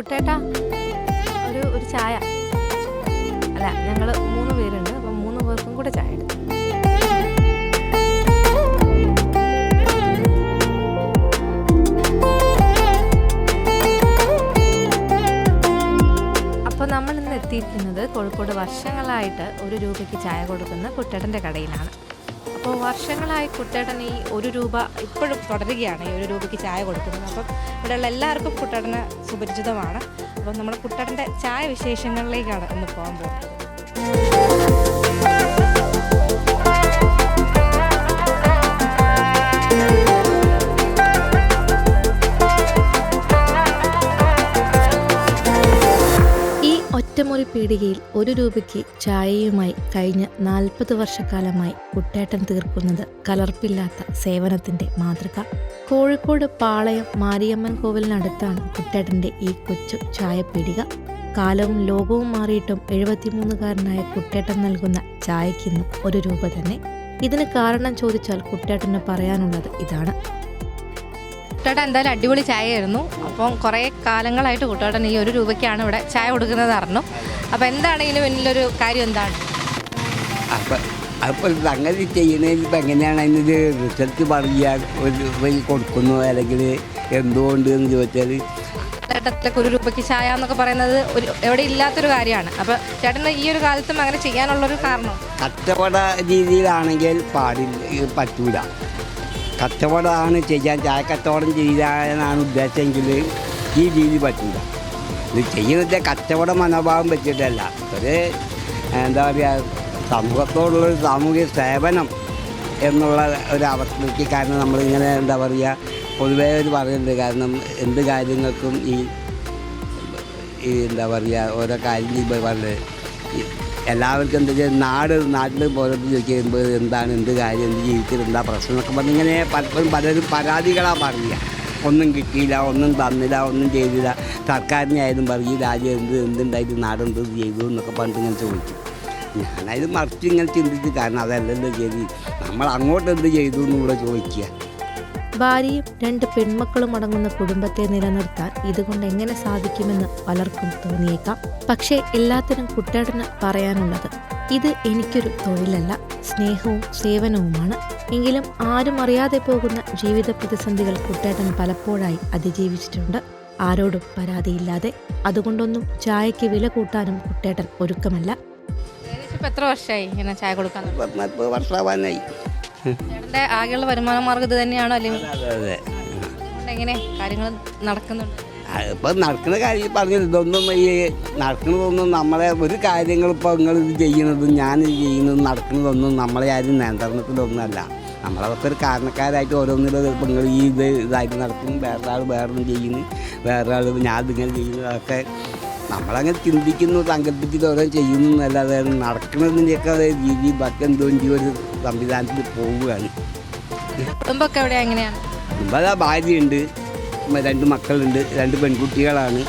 കുട്ടേട്ടാ ഒരു ഒരു ചായ. അല്ല ഞങ്ങൾ മൂന്ന് പേരുണ്ട് അപ്പം മൂന്ന് പേർക്കും കൂടെ ചായ എടുത്തു അപ്പോൾ നമ്മൾ ഇന്ന് എത്തിയിരിക്കുന്നത് കോഴിക്കോട് വർഷങ്ങളായിട്ട് ഒരു രൂപയ്ക്ക് ചായ കൊടുക്കുന്ന കുട്ടേട്ടന്റെ കടയിലാണ്. അപ്പോൾ വർഷങ്ങളായി കുട്ടേടൻ ഈ ഒരു രൂപ ഇപ്പോഴും തുടരുകയാണ് ഈ ഒരു രൂപയ്ക്ക് ചായ കൊടുക്കുന്നത്. അപ്പം ഇവിടെയുള്ള എല്ലാവർക്കും കുട്ടേടന് സുപരിചിതമാണ്. അപ്പം നമ്മൾ കുട്ടേടന്റെ ചായ വിശേഷങ്ങളിലേക്കാണ് ഇന്ന് പോകാൻ പോകുന്നത്. പീടികയിൽ ഒരു രൂപയ്ക്ക് ചായയുമായി കഴിഞ്ഞ നാൽപ്പത് വർഷക്കാലമായി കുട്ടേട്ടൻ തീർക്കുന്നത് കലർപ്പില്ലാത്ത സേവനത്തിന്റെ മാതൃക. കോഴിക്കോട് പാളയം മാരിയമ്മൻ കോവിലിനടുത്താണ് കുട്ടേട്ടന്റെ ഈ കൊച്ചു ചായപ്പീടിക. കാലവും ലോകവും മാറിയിട്ടും എഴുപത്തിമൂന്നുകാരനായ കുട്ടേട്ടൻ നൽകുന്ന ചായക്കിന്ന് ഒരു രൂപ തന്നെ. ഇതിന് കാരണം ചോദിച്ചാൽ കുട്ടേട്ടന് പറയാനുള്ളത് ഇതാണ്. കുട്ടേട്ടൻ എന്തായാലും അടിപൊളി ചായയായിരുന്നു. അപ്പം കുറേ കാലങ്ങളായിട്ട് കുട്ടേട്ടൻ ഈ ഒരു രൂപയ്ക്കാണ് ഇവിടെ ചായ കൊടുക്കുന്നത് അറിഞ്ഞു. അപ്പം എന്താണെങ്കിലും എന്നുള്ളൊരു കാര്യം എന്താണ്? അപ്പം അപ്പോൾ അങ്ങനെ ചെയ്യുന്നതിൽ ഇപ്പം എങ്ങനെയാണ് അതിനൊരു റിസൾട്ട് പറയാൻ ഒരു രൂപയിൽ കൊടുക്കുന്നു അല്ലെങ്കിൽ എന്തുകൊണ്ട് എന്ന് ചോദിച്ചാൽ ചേട്ടത്തിലൊക്കെ ഒരു രൂപയ്ക്ക് ചായ എന്നൊക്കെ പറയുന്നത് ഒരു എവിടെ ഇല്ലാത്തൊരു കാര്യമാണ്. അപ്പം ചേട്ടന് ഈ ഒരു കാലത്തും അങ്ങനെ ചെയ്യാനുള്ളൊരു കാരണം? കച്ചവട രീതിയിലാണെങ്കിൽ പാടില്ല പറ്റൂല. കച്ചവടമാണ് ചെയ്യാൻ ചായ കച്ചവടം ചെയ്യാനാണ് ഉദ്ദേശമെങ്കിൽ ഈ രീതി പറ്റൂല. ഇത് ചെയ്യുന്നത് കച്ചവട മനോഭാവം വെച്ചിട്ടല്ല. ഒരു എന്താ പറയുക സമൂഹത്തോടുള്ളൊരു സാമൂഹിക സേവനം എന്നുള്ള ഒരു അവസ്ഥയ്ക്ക് കാരണം നമ്മളിങ്ങനെ എന്താ പറയുക പൊതുവേ ഒരു പറയുന്നുണ്ട്. കാരണം എന്ത് കാര്യങ്ങൾക്കും ഈ ഈ എന്താ പറയുക ഓരോ കാര്യം പറഞ്ഞത് എല്ലാവർക്കും എന്താ വെച്ചാൽ നാട് നാട്ടിൽ പോലത്തെ ചോദിക്കുമ്പോൾ എന്താണ് എന്ത് കാര്യം എന്ത് ജീവിതത്തിൽ എന്താ പ്രശ്നം എന്നൊക്കെ പറഞ്ഞ് പലപ്പോഴും പലരും പരാതികളാണ് പറയുക. ഒന്നും കിട്ടിയില്ല ഒന്നും തന്നില്ല ഒന്നും ചെയ്തില്ല. സർക്കാരിനായാലും പറയും ഈ രാജ്യം എന്ത് എന്തുണ്ടായിട്ട് നാടെന്ത് ചെയ്തു? എന്നൊക്കെ പറഞ്ഞിട്ട് ഇങ്ങനെ ചോദിക്കും. ഞാനത് മറിച്ച് ഇങ്ങനെ ചിന്തിച്ച് കാരണം അതല്ലല്ലോ ചെയ്തി നമ്മൾ അങ്ങോട്ട് എന്ത് ചെയ്തു എന്നുകൂടെ ചോദിക്കുക. ഭാര്യയും രണ്ട് പെൺമക്കളും അടങ്ങുന്ന കുടുംബത്തെ നിലനിർത്താൻ ഇതുകൊണ്ട് എങ്ങനെ സാധിക്കുമെന്ന് പലർക്കും തോന്നിയേക്കാം. പക്ഷേ എല്ലാത്തിനും കുട്ടേടന് പറയാനുള്ളത് ഇത് എനിക്കൊരു തൊഴിലല്ല സ്നേഹവും സേവനവുമാണ്. എങ്കിലും ആരും അറിയാതെ പോകുന്ന ജീവിത പ്രതിസന്ധികൾ കുട്ടേട്ടൻ പലപ്പോഴായി അതിജീവിച്ചിട്ടുണ്ട്. ആരോടും പരാതിയില്ലാതെ. അതുകൊണ്ടൊന്നും ചായയ്ക്ക് വില കൂട്ടാനും കുട്ടേട്ടൻ ഒരുക്കമല്ല. എത്ര വർഷമായി ഇങ്ങനെ ചായ കൊടുക്കാൻ വർഷമാവാനായി ആകെയുള്ള വരുമാന മാർഗം ഇത് തന്നെയാണോ അല്ലെങ്കിൽ എങ്ങനെ കാര്യങ്ങൾ നടക്കുന്നുണ്ട്? ഇപ്പം നടക്കുന്ന കാര്യം പറഞ്ഞത് ഇതൊന്നും ഈ നടക്കുന്നതൊന്നും നമ്മളെ ഒരു കാര്യങ്ങൾ ഇപ്പോൾ നിങ്ങൾ ഇത് ചെയ്യുന്നതും ഞാൻ ഇത് ചെയ്യുന്നതും നടക്കുന്നതൊന്നും നമ്മളെ ആരും നിയന്ത്രണത്തിലൊന്നുമല്ല. ഒരു കാരണക്കാരായിട്ട് ഓരോന്നിലും ഇപ്പം നിങ്ങൾ ഈ ഇത് ഇതായിട്ട് നടക്കുന്നു വേറെ ആൾ വേറൊന്നും ചെയ്യുന്നു വേറെ ആൾ ഞാൻ ഇതിങ്ങനെ ചെയ്യുന്നു അതൊക്കെ നമ്മളങ്ങനെ ചിന്തിക്കുന്നു സങ്കല്പിച്ചിട്ട് ഓരോ ചെയ്യുന്നു എന്നല്ലാതെ നടക്കുന്നതിന്റെയൊക്കെ രീതി ബാക്കി എന്തോ ഒരു സംവിധാനത്തിൽ പോവുകയാണ്. കുടുംബമൊക്കെ എങ്ങനെയാണ്? ഭാര്യയുണ്ട്. രണ്ട് മക്കളുണ്ട് രണ്ട് പെൺകുട്ടികളാണ്.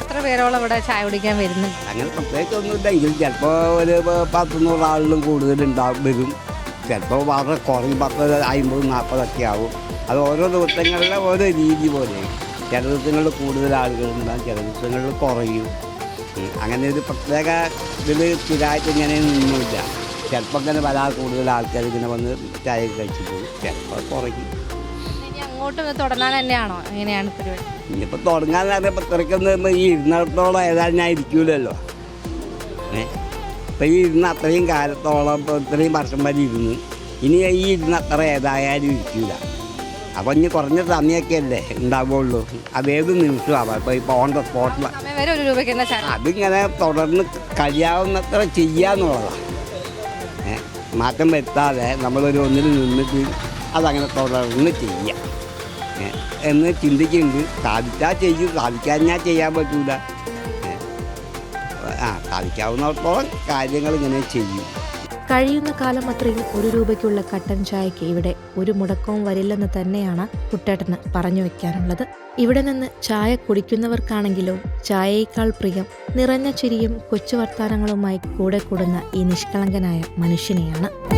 എത്ര പേരോളം ഇവിടെ ചായ കുടിക്കാൻ വരുന്നുണ്ട് അങ്ങനെ പ്രത്യേകിച്ച് ഒന്നുമില്ല എങ്കിലും ചിലപ്പോൾ ഒരു പത്തുനൂറ് ആളിലും കൂടുതൽ ഉണ്ടാവും വരും. ചിലപ്പോൾ വളരെ കുറയും പത്ത് അമ്പത് നാൽപ്പതൊക്കെ ആവും. അത് ഓരോ ദിവസങ്ങളിലെ ഓരോ രീതി പോലെ. ചില ദിവസങ്ങളിൽ കൂടുതൽ ആളുകൾ ഉണ്ടാകും ചില ദിവസങ്ങളിൽ കുറയും. അങ്ങനെ ഒരു പ്രത്യേക ഇതിൽ സ്ഥിരമായിട്ട് ഇങ്ങനെ നിന്നില്ല ചിലപ്പോൾ ഇങ്ങനെ വരാ കൂടുതൽ ആൾക്കാർ ഇങ്ങനെ വന്ന് ചായ കഴിച്ചു പോകും ചിലപ്പോൾ കുറയും. ഇനി അങ്ങോട്ട് തുടങ്ങാൻ തന്നെയാണോ? എങ്ങനെയാണ് പരിപാടി? ഇനിയിപ്പോൾ തുടങ്ങാൻ ഇത്രയ്ക്കൊന്നും ഈ ഇരുന്നിടത്തോളം ഏതായാലും ഞാൻ ഇരിക്കൂലല്ലോ. ഏ? ഇപ്പം ഈ ഇരുന്ന് അത്രയും കാലത്തോളം ഇപ്പോൾ ഇത്രയും വർഷം വരെ ഇരുന്ന് ഇനി ഈ ഇരുന്ന് അത്ര ഏതായാലും ഇരിക്കൂല. അപ്പം ഇനി കുറഞ്ഞ സമയമൊക്കെ അല്ലേ ഉണ്ടാവുള്ളൂ. അതേത് നിമിഷമാവാം ഇപ്പോൾ ഇപ്പോൾ ഓൺ ദ സ്പോട്ടിൽ അതിങ്ങനെ തുടർന്ന് കഴിയാവുന്നത്ര ചെയ്യാന്നുള്ളതാണ് മാറ്റം വരുത്താതെ നമ്മളൊരു ഒന്നിൽ നിന്നിട്ട് അതങ്ങനെ തുടർന്ന് ചെയ്യാം. എന്ന് ചിന്തിക്കുന്നുണ്ട് സാധിച്ചാൽ ചെയ്യും സാധിക്കാൻ ഞാൻ ചെയ്യാൻ പറ്റൂല. ആ സാധിക്കാവുന്നിടത്തോളം കാര്യങ്ങൾ ഇങ്ങനെ ചെയ്യും. കഴിയുന്ന കാലം അത്രയും ഒരു രൂപയ്ക്കുള്ള കട്ടൻ ചായക്ക് ഇവിടെ ഒരു മുടക്കവും വരില്ലെന്ന് തന്നെയാണ് കുട്ടേട്ടന് പറഞ്ഞു വെക്കാനുള്ളത്. ഇവിടെ നിന്ന് ചായ കുടിക്കുന്നവർക്കാണെങ്കിലോ ചായയേക്കാൾ പ്രിയം നിറഞ്ഞ ചിരിയും കൊച്ചു വർത്താനങ്ങളുമായി കൂടെ കൂടുന്ന ഈ നിഷ്കളങ്കനായ മനുഷ്യനെയാണ്.